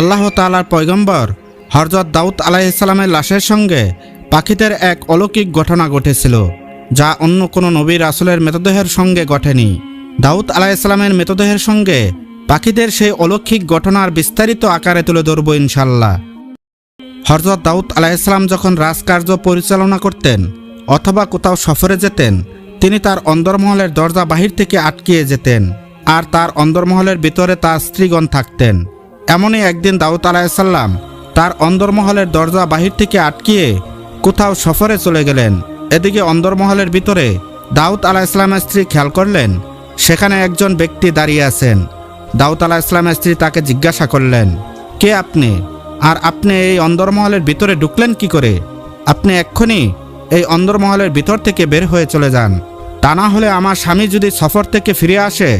আল্লাহ তালার পয়গম্বর হরজত দাউদ আলাইসালামের লাশের সঙ্গে পাখিদের এক অলৌকিক ঘটনা ঘটেছিল, যা অন্য কোনো নবীর আসলের মৃতদেহের সঙ্গে ঘটেনি। দাউদ আলাইসালামের মৃতদেহের সঙ্গে পাখিদের সেই অলৌকিক ঘটনার বিস্তারিত আকারে তুলে ধরব ইনশাল্লাহ হরজত দাউদ আলাইসালাম যখন রাজকার্য পরিচালনা করতেন, অথবা কোথাও সফরে যেতেন, তিনি তার অন্দরমহলের দরজা বাহির থেকে আটকিয়ে যেতেন, আর তার অন্দরমহলের ভিতরে তার স্ত্রীগণ থাকতেন। এমনই একদিন দাউদ আলাইসাল্লাম তার অন্দরমহলের দরজা বাহির থেকে আটকিয়ে কোথাও সফরে চলে গেলেন। এদিকে অন্দরমহলের ভিতরে দাউদ আলাহ ইসলামের স্ত্রী খেয়াল করলেন, সেখানে একজন ব্যক্তি দাঁড়িয়ে আছেন। দাউদ আলাহ ইসলামের স্ত্রী তাকে জিজ্ঞাসা করলেন, কে আপনি? আর আপনি এই অন্দরমহলের ভিতরে ঢুকলেন কি করে? আপনি এক্ষুনি এই অন্দরমহলের ভিতর থেকে বের হয়ে চলে যান। তা না হলে আমার স্বামী যদি সফর থেকে ফিরে আসে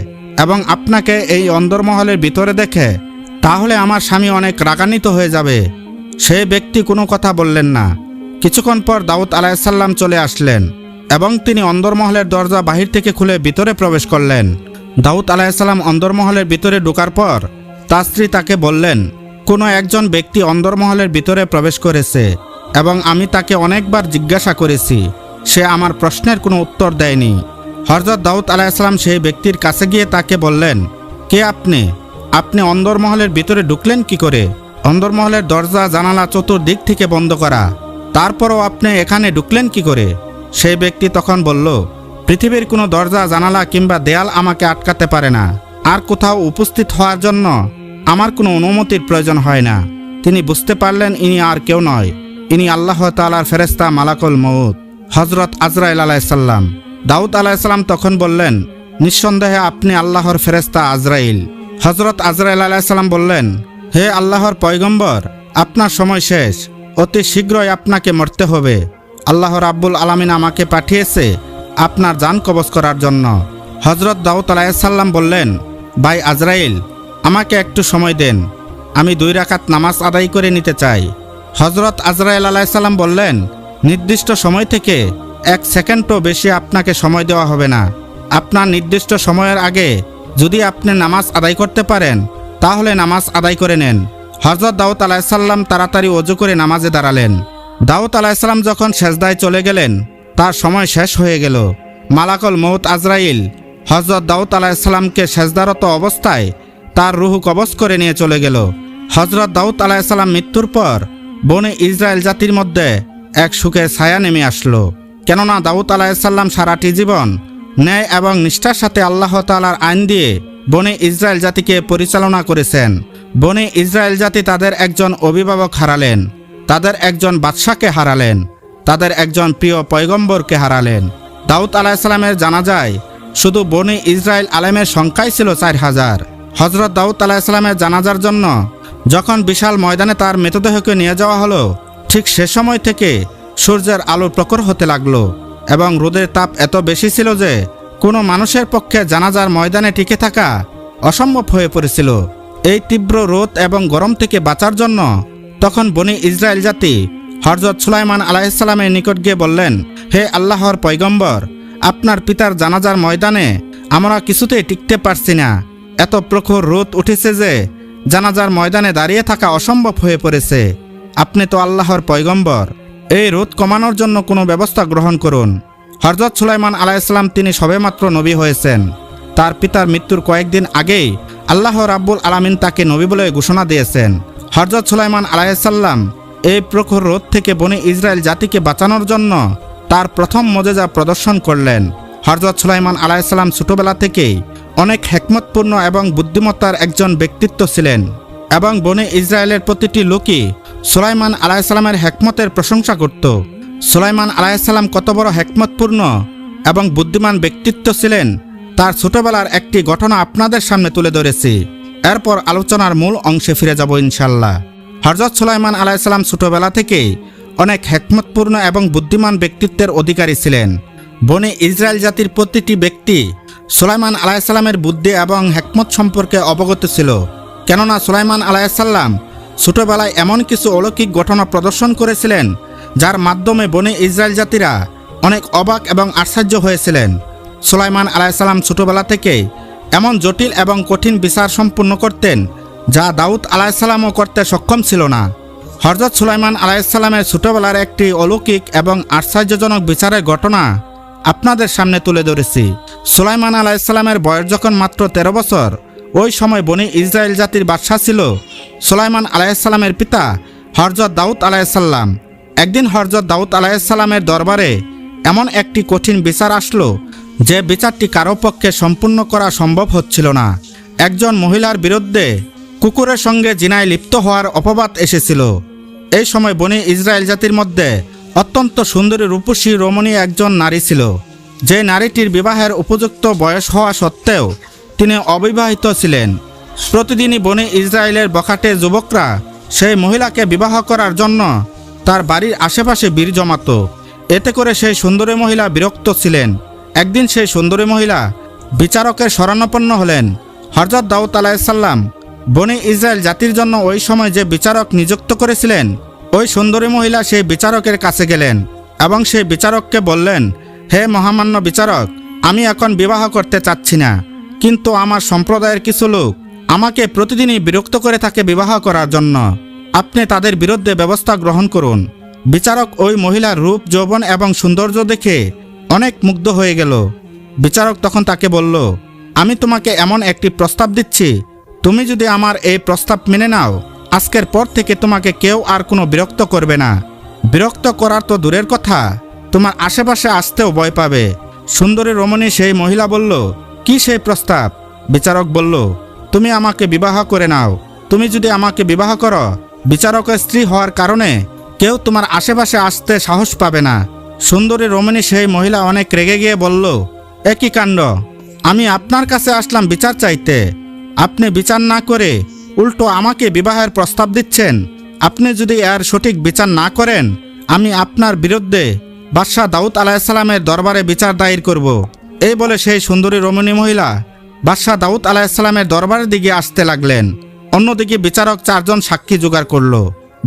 এবং আপনাকে এই অন্দরমহলের ভিতরে দেখে তাহলে আমার স্বামী অনেক রাগান্বিত হয়ে যাবে। সে ব্যক্তি কোনো কথা বললেন না। কিছুক্ষণ পর দাউদ আলাইসাল্লাম চলে আসলেন এবং তিনি অন্দরমহলের দরজা বাহির থেকে খুলে ভিতরে প্রবেশ করলেন। দাউদ আলাইসাল্লাম অন্দরমহলের ভিতরে ঢোকার পর তার স্ত্রী তাকে বললেন, কোনো একজন ব্যক্তি অন্দরমহলের ভিতরে প্রবেশ করেছে এবং আমি তাকে অনেকবার জিজ্ঞাসা করেছি। সে আমার প্রশ্নের কোনো উত্তর দেয়নি। হরজত দাউদ আলাইসাল্লাম সেই ব্যক্তির কাছে গিয়ে তাকে বললেন, কে আপনি? আপনি অন্দরমহলের ভিতরে ঢুকলেন কি করে? অন্দরমহলের দরজা, জানালা চতুর্দিক থেকে বন্ধ করা। তারপরও আপনি এখানে ঢুকলেন কি করে? সেই ব্যক্তি তখন বলল, পৃথিবীর কোনো দরজা, জানালা কিংবা দেয়াল আমাকে আটকাতে পারে না। আর কোথাও উপস্থিত হওয়ার জন্য আমার কোনো অনুমতির প্রয়োজন হয় না। তিনি বুঝতে পারলেন ইনি আর কেউ নয়। ইনি আল্লাহ তালার ফেরেস্তা মালাকুল মৌত হজরত আজরাইল আলাইসাল্লাম দাউদ আলাইসাল্লাম তখন বললেন, নিঃসন্দেহে আপনি আল্লাহর ফেরেস্তা আজরাইল। হজরত আজরাইল আলাইসাল্লাম বললেন, হে আল্লাহর পয়গম্বর, আপনার সময় শেষ। অতি শীঘ্রই আপনাকে মরতে হবে। আল্লাহ রাব্বুল আলামিন আমাকে পাঠিয়েছে আপনার যান কবজ করার জন্য। হজরত দাউদ আলাইসাল্লাম বললেন, ভাই আজরাইল, আমাকে একটু সময় দেন। আমি দুই রাকাত নামাজ আদায় করে নিতে চাই। হজরত আজরাইল আলাইসাল্লাম বললেন, নির্দিষ্ট সময় থেকে এক সেকেন্ডও বেশি আপনাকে সময় দেওয়া হবে না। আপনার নির্দিষ্ট সময়ের আগে যদি আপনি নামাজ আদায় করতে পারেন, তাহলে নামাজ আদায় করে নেন। হজরত দাউদ আলাইসাল্লাম তাড়াতাড়ি অজু করে নামাজে দাঁড়ালেন। দাউদ আলাইসাল্লাম যখন সেজদায় চলে গেলেন, তার সময় শেষ হয়ে গেল। মালাকল মৌত আজরাইল হজরত দাউদ আলাইসাল্লামকে সেজদারত অবস্থায় তার রুহু কবজ করে নিয়ে চলে গেল। হজরত দাউদ আলাইসাল্লাম মৃত্যুর পর বনে ইসরায়েল জাতির মধ্যে এক সুখের ছায়া নেমে আসলো। কেননা দাউদ আলাইসাল্লাম সারাটি জীবন ন্যায় এবং নিষ্ঠার সাথে আল্লাহ তালার আইন দিয়ে বনে ইসরায়েল জাতিকে পরিচালনা করেছেন। বনে ইসরায়েল জাতি তাদের একজন অভিভাবক হারালেন, তাদের একজন বাদশাকে হারালেন, তাদের একজন প্রিয় পয়গম্বরকে হারালেন। দাউদ আলাহিসাল্লামের জানা যায় শুধু বনে ইসরায়েল আলেমের সংখ্যাই ছিল চার হাজার। হজরত দাউদ আলাহিসাল্লামের জানাজার জন্য যখন বিশাল ময়দানে তার মৃতদেহকে নিয়ে যাওয়া হলো, ঠিক সে সময় থেকে সূর্যের আলো প্রখর হতে লাগল। এবং রোদের তাপ এত বেশি ছিল যে কোনো মানুষের পক্ষে জানাজার ময়দানে টিকে থাকা অসম্ভব হয়ে পড়েছিল। এই তীব্র রোদ এবং গরম থেকে বাঁচার জন্য তখন বনি ইসরায়েল জাতি হরজত সুলাইমান আলাইসাল্লামের নিকট গিয়ে বললেন, হে আল্লাহর পয়গম্বর, আপনার পিতার জানাজার ময়দানে আমরা কিছুতেই টিকতে পারছি না। এত প্রখর রোদ উঠেছে যে জানাজার ময়দানে দাঁড়িয়ে থাকা অসম্ভব হয়ে পড়েছে। আপনি তো আল্লাহর পয়গম্বর। এই রোদ কমানোর জন্য কোনো ব্যবস্থা গ্রহণ করুন। হরজত সুলাইমান আলাইসাল্লাম তিনি সবেমাত্র নবী হয়েছেন। তার পিতার মৃত্যুর কয়েকদিন আগেই আল্লাহ রাব্বুল আলামিন তাকে নবী বলে ঘোষণা দিয়েছেন। হরজত সুলাইমান আলাইসাল্লাম এই প্রখর রোদ থেকে বনে ইসরায়েল জাতিকে বাঁচানোর জন্য তার প্রথম মজেজা প্রদর্শন করলেন। হরজত সুলাইমান আলাইসাল্লাম ছোটবেলা থেকেই অনেক হেকমতপূর্ণ এবং বুদ্ধিমত্তার একজন ব্যক্তিত্ব ছিলেন। এবং বনে ইসরায়েলের প্রতিটি লোকই সুলাইমান আলাইসাল্লামের হেকমতের প্রশংসা করত। সুলাইমান আলাইসাল্লাম কত বড় হেকমতপূর্ণ এবং বুদ্ধিমান ব্যক্তিত্ব ছিলেন, তার ছোটবেলার একটি ঘটনা আপনাদের সামনে তুলে ধরেছি। এরপর আলোচনার মূল অংশে ফিরে যাব ইনশাল্লাহ হরজত সুলাইমান আলাইসাল্লাম ছোটবেলা থেকেই অনেক হেকমতপূর্ণ এবং বুদ্ধিমান ব্যক্তিত্বের অধিকারী ছিলেন। বনে ইসরায়েল জাতির প্রতিটি ব্যক্তি সুলাইমান আলাইসাল্লামের বুদ্ধি এবং হেকমত সম্পর্কে অবগত ছিল। কেননা সুলাইমান আলাইসাল্লাম ছোটবেলায় এমন কিছু অলৌকিক ঘটনা প্রদর্শন করেছিলেন, যার মাধ্যমে বনে ইসরায়েল জাতিরা অনেক অবাক এবং আশ্চর্য হয়েছিলেন। সুলাইমান আলাইসাল্লাম ছোটবেলা থেকে এমন জটিল এবং কঠিন বিচার সম্পূর্ণ করতেন, যা দাউদ আলাইসাল্লামও করতে সক্ষম ছিল না। হরজত সুলাইমান আলাইসাল্লামের ছোটবেলার একটি অলৌকিক এবং আশ্চর্যজনক বিচারের ঘটনা আপনাদের সামনে তুলে ধরেছি। সুলাইমান আলাইসাল্লামের বয়স যখন মাত্র তেরো বছর ওই সময় বনি ইসরায়েল জাতির বাদশাহ ছিল সুলাইমান আলাইসাল্লামের পিতা হরজত দাউদ আলাইসাল্লাম একদিন হরজত দাউদ আলাইসাল্লামের দরবারে এমন একটি কঠিন বিচার আসলো যে বিচারটি কারও পক্ষে সম্পূর্ণ করা সম্ভব হচ্ছিল না। একজন মহিলার বিরুদ্ধে কুকুরের সঙ্গে জিনায় লিপ্ত হওয়ার অপবাদ এসেছিল। এই সময় বনি ইসরায়েল জাতির মধ্যে অত্যন্ত সুন্দরী রূপসী রমণী একজন নারী ছিল, যে নারীটির বিবাহের উপযুক্ত বয়স হওয়া সত্ত্বেও তিনি অবিবাহিত ছিলেন। প্রতিদিনই বনে ইসরায়েলের বখাটে যুবকরা সেই মহিলাকে বিবাহ করার জন্য তার বাড়ির আশেপাশে বীর জমাত। এতে করে সেই সুন্দরী মহিলা বিরক্ত ছিলেন। একদিন সেই সুন্দরী মহিলা বিচারকের শরণাপন্ন হলেন। হরজত দাউদ আলাইসাল্লাম বনে ইসরায়েল জাতির জন্য ওই সময় যে বিচারক নিযুক্ত করেছিলেন, ওই সুন্দরী মহিলা সেই বিচারকের কাছে গেলেন এবং সেই বিচারককে বললেন, হে মহামান্য বিচারক, আমি এখন বিবাহ করতে চাচ্ছি না। কিন্তু আমার সম্প্রদায়ের কিছু লোক আমাকে প্রতিদিনই বিরক্ত করে থাকে বিবাহ করার জন্য। আপনি তাদের বিরুদ্ধে ব্যবস্থা গ্রহণ করুন। বিচারক ওই মহিলার রূপ, যৌবন এবং সৌন্দর্য দেখে অনেক মুগ্ধ হয়ে গেল। বিচারক তখন তাকে বলল, আমি তোমাকে এমন একটি প্রস্তাব দিচ্ছি। তুমি যদি আমার এই প্রস্তাব মেনে নাও, আজকের পর থেকে তোমাকে কেউ আর কোনো বিরক্ত করবে না। বিরক্ত করার তো দূরের কথা। তোমার আশেপাশে আসতেও ভয় পাবে। সুন্দরী রমণী সেই মহিলা বলল কি সেই প্রস্তাব? বিচারক বলল, তুমি আমাকে বিবাহ করে নাও। তুমি যদি আমাকে বিবাহ করো বিচারকের স্ত্রী হওয়ার কারণে কেউ তোমার আশেপাশে আসতে সাহস পাবে না। সুন্দরী রমণী সেই মহিলা অনেক রেগে গিয়ে বলল একই কাণ্ড? আমি আপনার কাছে আসলাম বিচার চাইতে। আপনি বিচার না করে উল্টো আমাকে বিবাহের প্রস্তাব দিচ্ছেন। আপনি যদি এর সঠিক বিচার না করেন, আমি আপনার বিরুদ্ধে বাদশাহ দাউদ আলাহিসাল্লামের দরবারে বিচার দায়ের করব। এই বলে সেই সুন্দরী রমণী মহিলা বাদশাহ দাউদ আলাহিসাল্লামের দরবারের দিকে আসতে লাগলেন। অন্যদিকে বিচারক চারজন সাক্ষী জোগাড় করল।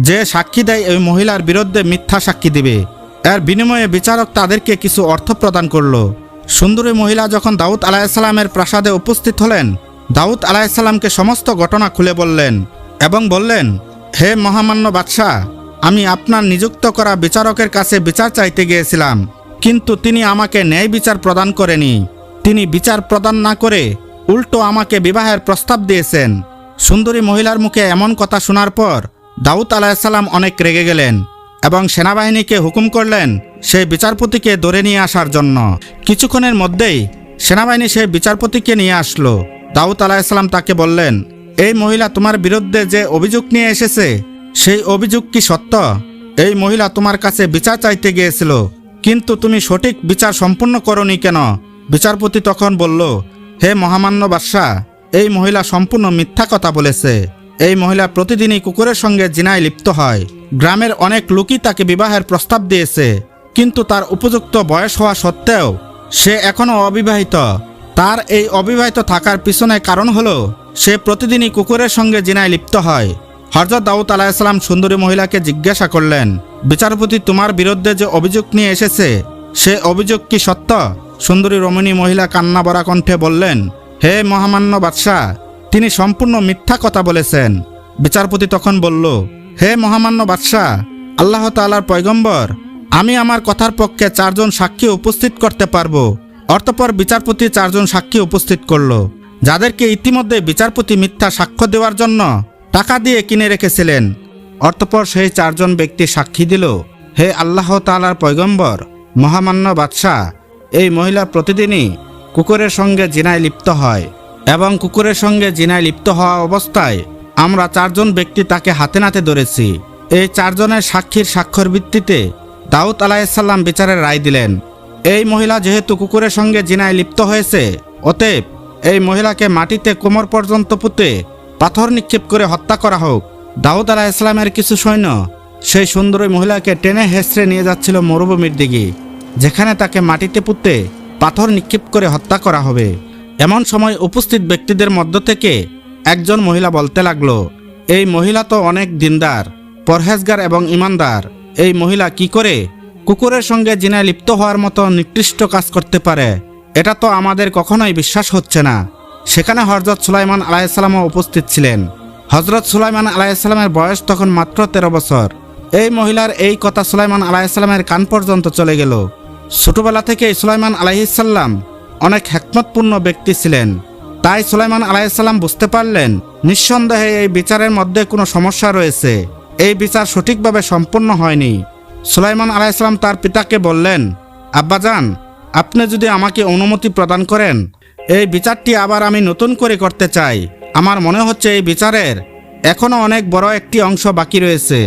যে সাক্ষী দেয় ওই মহিলার বিরুদ্ধে মিথ্যা সাক্ষী দিবে। এর বিনিময়ে বিচারক তাদেরকে কিছু অর্থ প্রদান করল। সুন্দরী মহিলা যখন দাউদ আলাহিসাল্লামের প্রাসাদে উপস্থিত হলেন, দাউদ আলাহিসাল্লামকে সমস্ত ঘটনা খুলে বললেন এবং বললেন, হে মহামান্য বাদশাহ, আমি আপনার নিযুক্ত করা বিচারকের কাছে বিচার চাইতে গিয়েছিলাম। কিন্তু তিনি আমাকে ন্যায় বিচার প্রদান করেনি। তিনি বিচার প্রদান না করে উল্টো আমাকে বিবাহের প্রস্তাব দিয়েছেন। সুন্দরী মহিলার মুখে এমন কথা শোনার পর দাউদ আলাহিসাল্লাম অনেক রেগে গেলেন এবং সেনাবাহিনীকে হুকুম করলেন সেই বিচারপতিকে ধরে নিয়ে আসার জন্য। কিছুক্ষণের মধ্যেই সেনাবাহিনী সেই বিচারপতিকে নিয়ে আসলো। দাউদ আলাহিসাল্লাম তাকে বললেন, এই মহিলা তোমার বিরুদ্ধে যে অভিযোগ নিয়ে এসেছে, সেই অভিযোগ কি সত্য? এই মহিলা তোমার কাছে বিচার চাইতে গিয়েছিল কিন্তু তুমি সঠিক বিচার সম্পূর্ণ করনি কেন? বিচারপতি তখন বলল, হে মহামান্য বাদশাহ এই মহিলা সম্পূর্ণ মিথ্যা কথা বলেছে। এই মহিলা প্রতিদিনই কুকুরের সঙ্গে জিনায় লিপ্ত হয়। গ্রামের অনেক লোকই তাকে বিবাহের প্রস্তাব দিয়েছে। কিন্তু তার উপযুক্ত বয়স হওয়া সত্ত্বেও সে এখনও অবিবাহিত। তার এই অবিবাহিত থাকার পিছনে কারণ হলো, সে প্রতিদিনই কুকুরের সঙ্গে জিনায় লিপ্ত হয়। হরজত দাউদ আলাহিসাল্লাম সুন্দরী মহিলাকে জিজ্ঞাসা করলেন, বিচারপতি, তোমার বিরুদ্ধে যে অভিযোগ নিয়ে এসেছে, সে অভিযোগ কি সত্য? সুন্দরী রমণী মহিলা কান্না বরা কণ্ঠে বললেন, হে মহামান্য বাদশাহ, তিনি সম্পূর্ণ মিথ্যা কথা বলেছেন। বিচারপতি তখন বলল, হে মহামান্য বাদশাহ, আল্লাহ তালার পয়গম্বর, আমি আমার কথার পক্ষে চারজন সাক্ষী উপস্থিত করতে পারব। অর্থপর বিচারপতি চারজন সাক্ষী উপস্থিত করল, যাদেরকে ইতিমধ্যে বিচারপতি মিথ্যা সাক্ষ্য দেওয়ার জন্য টাকা দিয়ে কিনে রেখেছিলেন। অর্থপর সেই চারজন ব্যক্তি সাক্ষী দিল, হে আল্লাহ তালার পয়গম্বর, মহামান্য বাদশাহ, এই মহিলা প্রতিদিনই কুকুরের সঙ্গে জিনায় লিপ্ত হয় এবং কুকুরের সঙ্গে জিনায় লিপ্ত হওয়া অবস্থায় আমরা চারজন ব্যক্তি তাকে হাতে নাতে ধরেছি। এই চারজনের সাক্ষীর স্বাক্ষর ভিত্তিতে দাউদ আলাহিসাল্লাম বিচারের রায় দিলেন, এই মহিলা যেহেতু কুকুরের সঙ্গে জিনায় লিপ্ত হয়েছে, অতএব এই মহিলাকে মাটিতে কোমর পর্যন্ত পুঁতে পাথর নিক্ষেপ করে হত্যা করা হোক। দাউদ আলাহ ইসলামের কিছু সৈন্য সেই সুন্দরী মহিলাকে টেনে হেসড়ে নিয়ে যাচ্ছিল মরুভূমির দিকে, যেখানে তাকে মাটিতে পুঁতে পাথর নিক্ষেপ করে হত্যা করা হবে। এমন সময় উপস্থিত ব্যক্তিদের মধ্য থেকে একজন মহিলা বলতে লাগল, এই মহিলা তো অনেক দিনদার, পরহেজগার এবং ইমানদার। এই মহিলা কি করে কুকুরের সঙ্গে জিনায় লিপ্ত হওয়ার মতো নিকৃষ্ট কাজ করতে পারে? এটা তো আমাদের কখনোই বিশ্বাস হচ্ছে না। সেখানে হজরত সুলাইমান আলাইসাল্লামও উপস্থিত ছিলেন। হজরত সুলাইমান আলাইসাল্লামের বয়স তখন মাত্র তেরো বছর। এই মহিলার এই কথা সুলাইমান আলাইসাল্লামের কান পর্যন্ত চলে গেল। ছোটবেলা থেকেই সুলাইমান আলাইসাল্লাম অনেক হ্যাকমতপূর্ণ ব্যক্তি ছিলেন। তাই সুলাইমান আলাইসাল্লাম বুঝতে পারলেন, নিঃসন্দেহে এই বিচারের মধ্যে কোনো সমস্যা রয়েছে। এই বিচার সঠিকভাবে সম্পূর্ণ হয়নি। সুলাইমান আলাইসাল্লাম তার পিতাকে বললেন, আব্বাজান, আপনি যদি আমাকে অনুমতি প্রদান করেন এই বিচারটি আবার আমি নতুন করে করতে চাই। আমার মনে হচ্ছে এই বিচারের এখনও অনেক বড় একটি অংশ বাকি রয়েছে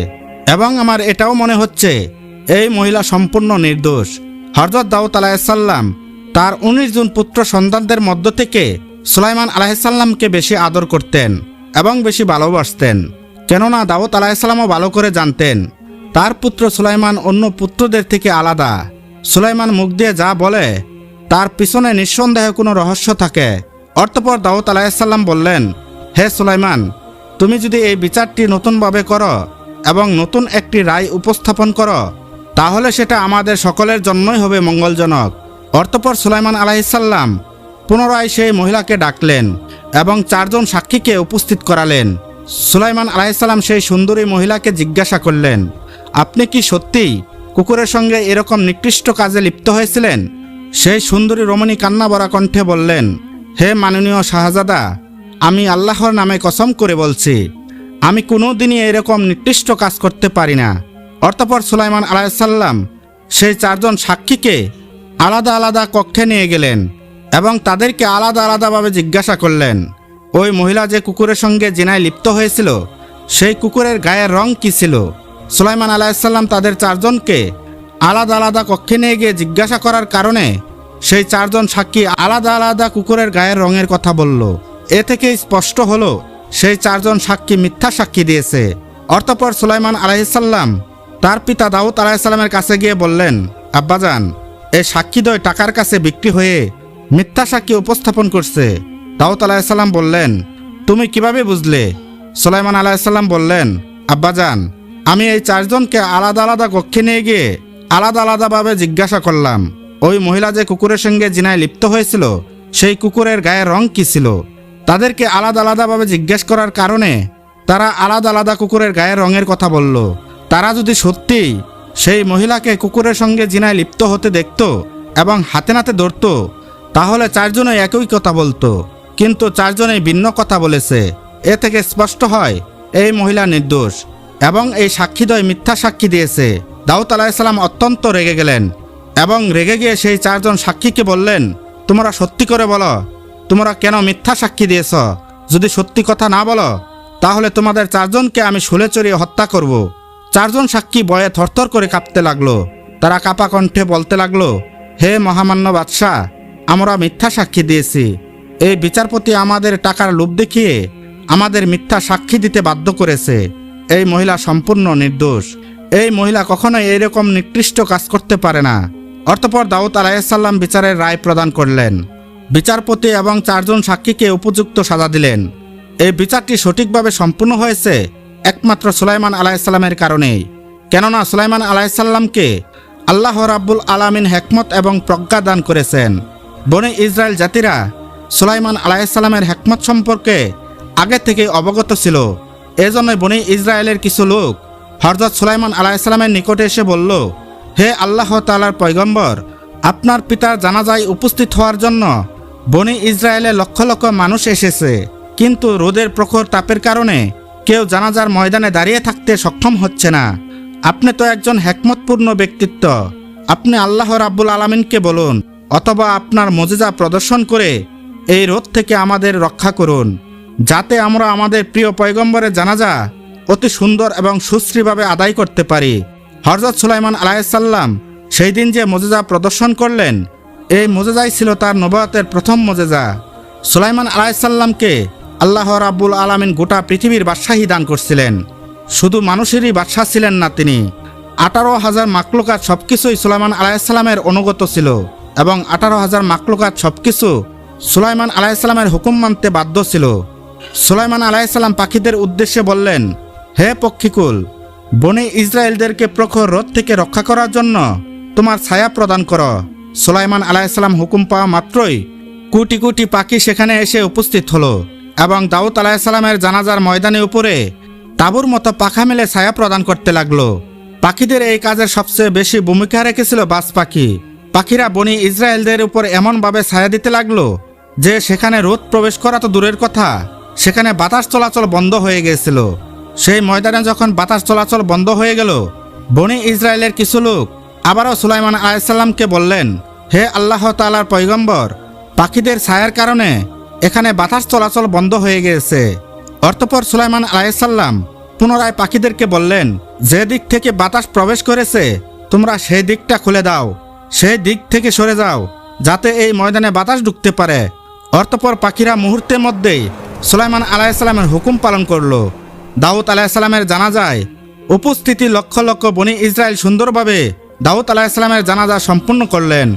এবং আমার এটাও মনে হচ্ছে, এই মহিলা সম্পূর্ণ নির্দোষ। হরজত দাউদ আলাহিসাল্লাম তার উনিশ জন পুত্র সন্তানদের মধ্য থেকে সুলাইমান আলাহিসাল্লামকে বেশি আদর করতেন এবং বেশি ভালোবাসতেন। কেননা দাউদ আলাহিসাল্লামও ভালো করে জানতেন, তার পুত্র সুলাইমান অন্য পুত্রদের থেকে আলাদা। সুলাইমান মুখ দিয়ে যা বলে তার পিছনে নিঃসন্দেহে কোনো রহস্য থাকে। অর্থপর দাউদ আলাহিসাল্লাম বললেন, হে সুলাইমান, তুমি যদি এই বিচারটি নতুনভাবে করো এবং নতুন একটি রায় উপস্থাপন করো, তাহলে সেটা আমাদের সকলের জন্যই হবে মঙ্গলজনক। অর্থপর সুলাইমান আলাহিসাল্লাম পুনরায় সেই মহিলাকে ডাকলেন এবং চারজন সাক্ষীকে উপস্থিত করালেন। সুলাইমান আলাহিসাল্লাম সেই সুন্দরী মহিলাকে জিজ্ঞাসা করলেন, আপনি কি সত্যিই কুকুরের সঙ্গে এরকম নিকৃষ্ট কাজে লিপ্ত হয়েছিলেন? সেই সুন্দরী রমণী কান্না বরা কণ্ঠে বললেন, হে মাননীয় শাহজাদা, আমি আল্লাহর নামে কসম করে বলছি, আমি কোনো দিনই এরকম নির্দিষ্ট কাজ করতে পারি না। অর্থপর সুলাইমান আলাইসাল্লাম সেই চারজন সাক্ষীকে আলাদা আলাদা কক্ষে নিয়ে গেলেন এবং তাদেরকে আলাদা আলাদাভাবে জিজ্ঞাসা করলেন, ওই মহিলা যে কুকুরের সঙ্গে জিনায় লিপ্ত হয়েছিল, সেই কুকুরের গায়ের রং কী ছিল? সুলাইমান আলাইসাল্লাম তাদের চারজনকে আলাদা আলাদা কক্ষে নিয়ে গিয়ে জিজ্ঞাসা করার কারণে সেই চারজন সাক্ষী আলাদা আলাদা কুকুরের গায়ের রঙের কথা বলল। এ থেকে স্পষ্ট হলো, সেই চারজন সাক্ষী মিথ্যা সাক্ষী দিয়েছে। অর্থপর সুলাইমান আলাইসাল্লাম তার পিতা দাউদ আলাইসাল্লামের কাছে গিয়ে বললেন, আব্বাজান এই সাক্ষীদ্বয় টাকার কাছে বিক্রি হয়ে মিথ্যা সাক্ষী উপস্থাপন করছে। দাউদ আলাইসাল্লাম বললেন, তুমি কীভাবে বুঝলে? সুলাইমান আলাইসাল্লাম বললেন, আব্বাজান, আমি এই চারজনকে আলাদা আলাদা কক্ষে নিয়ে গিয়ে আলাদা আলাদাভাবে জিজ্ঞাসা করলাম, ওই মহিলা যে কুকুরের সঙ্গে জিনায় লিপ্ত হয়েছিল, সেই কুকুরের গায়ের রং কী ছিল? তাদেরকে আলাদা আলাদাভাবে জিজ্ঞেস করার কারণে তারা আলাদা আলাদা কুকুরের গায়ের রঙের কথা বলল। তারা যদি সত্যি সেই মহিলাকে কুকুরের সঙ্গে জিনায় লিপ্ত হতে দেখত এবং হাতে নাতে ধরত, তাহলে চারজনে একই কথা বলতো। কিন্তু চারজনেই ভিন্ন কথা বলেছে। এ থেকে স্পষ্ট হয়, এই মহিলা নির্দোষ এবং এই সাক্ষীদ্বয় মিথ্যা সাক্ষী দিয়েছে। দাউদ আলাহিসাল্লাম অত্যন্ত রেগে গেলেন এবং রেগে গিয়ে সেই চারজন সাক্ষীকে বললেন, তোমরা সত্যি করে বলো, তোমরা কেন মিথ্যা সাক্ষী দিয়েছ? যদি সত্যি কথা না বলো, তাহলে তোমাদের চারজনকে আমি শুলে চড়িয়ে হত্যা করব। চারজন সাক্ষী বয়ে থরথর করে কাঁপতে লাগল। তারা কাপা কণ্ঠে বলতে লাগল, হে মহামান্য বাদশাহ, আমরা মিথ্যা সাক্ষী দিয়েছি। এই বিচারপতি আমাদের টাকার লোভ দেখিয়ে আমাদের মিথ্যা সাক্ষী দিতে বাধ্য করেছে। এই মহিলা সম্পূর্ণ নির্দোষ। এই মহিলা কখনোই এইরকম নিকৃষ্ট কাজ করতে পারে না। অর্থপর দাউদ আলাইসাল্লাম বিচারের রায় প্রদান করলেন। বিচারপতি এবং চারজন সাক্ষীকে উপযুক্ত সাজা দিলেন। এই বিচারটি সঠিকভাবে সম্পূর্ণ হয়েছে একমাত্র সুলাইমান আলাইসাল্লামের কারণেই। কেননা সুলাইমান আলাইসাল্লামকে আল্লাহ রাব্বুল আলামিন হেকমত এবং প্রজ্ঞা দান করেছেন। বনে ইসরায়েল জাতিরা সুলাইমান আলাইসাল্লামের হেকমত সম্পর্কে আগে থেকে অবগত ছিল। এজন্য বনে ইসরায়েলের কিছু লোক হরজত সুলাইমান আলাইসাল্লামের নিকটে এসে বলল, হে আল্লাহ তালার পয়গম্বর, আপনার পিতার জানাজায় উপস্থিত হওয়ার জন্য বনি ইসরায়েলে লক্ষ লক্ষ মানুষ এসেছে। কিন্তু রোদের প্রখর তাপের কারণে কেউ জানাজার ময়দানে দাঁড়িয়ে থাকতে সক্ষম হচ্ছে না। আপনি তো একজন হেকমতপূর্ণ ব্যক্তিত্ব। আপনি আল্লাহ রাব্বুল আলমিনকে বলুন, অথবা আপনার মজেজা প্রদর্শন করে এই রোদ থেকে আমাদের রক্ষা করুন। যাতে আমরা আমাদের প্রিয় পয়গম্বরের জানাজা অতি সুন্দর এবং সুশ্রীভাবে আদায় করতে পারি। হরজত সুলাইমান আলাইসাল্লাম সেই দিন যে মজেজা প্রদর্শন করলেন, এই মজেজাই ছিল তার নবায়তের প্রথম মজেজা। সুলাইমান আলাইসাল্লামকে আল্লাহ রাব্বুল আলামিন গোটা পৃথিবীর বাদশাহী দান করছিলেন। শুধু মানুষেরই বাদশাহ ছিলেন না তিনি। আঠারো হাজার মাকলুকাত সবকিছুই সুলাইমান আলাইসাল্লামের অনুগত ছিল এবং আঠারো হাজার মাকলুকাত সব কিছু সুলাইমান আলাইসাল্লামের হুকুম মানতে বাধ্য ছিল। সুলাইমান আলাইসাল্লাম পাখিদের উদ্দেশ্যে বললেন হে পক্ষিকুল, বনে ইসরায়েলদেরকে প্রখর রোদ থেকে রক্ষা করার জন্য তোমার ছায়া প্রদান করো। সুলাইমান আলাইসাল্লাম হুকুম পাওয়া মাত্রই কোটি কোটি পাখি সেখানে এসে উপস্থিত হলো এবং দাউদ আলাহিসাল্লামের জানাজার ময়দানে উপরে তাঁবুর মতো পাখা মেলে ছায়া প্রদান করতে লাগল। পাখিদের এই কাজের সবচেয়ে বেশি ভূমিকা রেখেছিল বাস পাখি। পাখিরা বনি ইসরায়েলদের উপর এমনভাবে ছায়া দিতে লাগল যে সেখানে রোদ প্রবেশ করা তো দূরের কথা, সেখানে বাতাস চলাচল বন্ধ হয়ে গিয়েছিল। সেই ময়দানে যখন বাতাস চলাচল বন্ধ হয়ে গেল, বনি ইসরায়েলের কিছু লোক আবারও সুলাইমান আলাইসাল্লামকে বললেন, হে আল্লাহ তালার পৈগম্বর পাখিদের ছায়ার কারণে এখানে বাতাস চলাচল বন্ধ হয়ে গিয়েছে অর্থপর সুলাইমান আলাইসাল্লাম পুনরায় পাখিদেরকে বললেন, যে দিক থেকে বাতাস প্রবেশ করেছে, তোমরা সেই দিকটা খুলে দাও, সেই দিক থেকে সরে যাও, যাতে এই ময়দানে বাতাস ঢুকতে পারে। অর্থপর পাখিরা মুহূর্তের মধ্যেই সুলাইমান আলাইসাল্লামের হুকুম পালন করল। দাউদ আলাহিসাল্লামের জানাজায় উপস্থিতি লক্ষ লক্ষ বনি ইসরায়েল সুন্দরভাবে দাউদ আলাহিসাল্লামের জানাজা সম্পূর্ণ করলেন।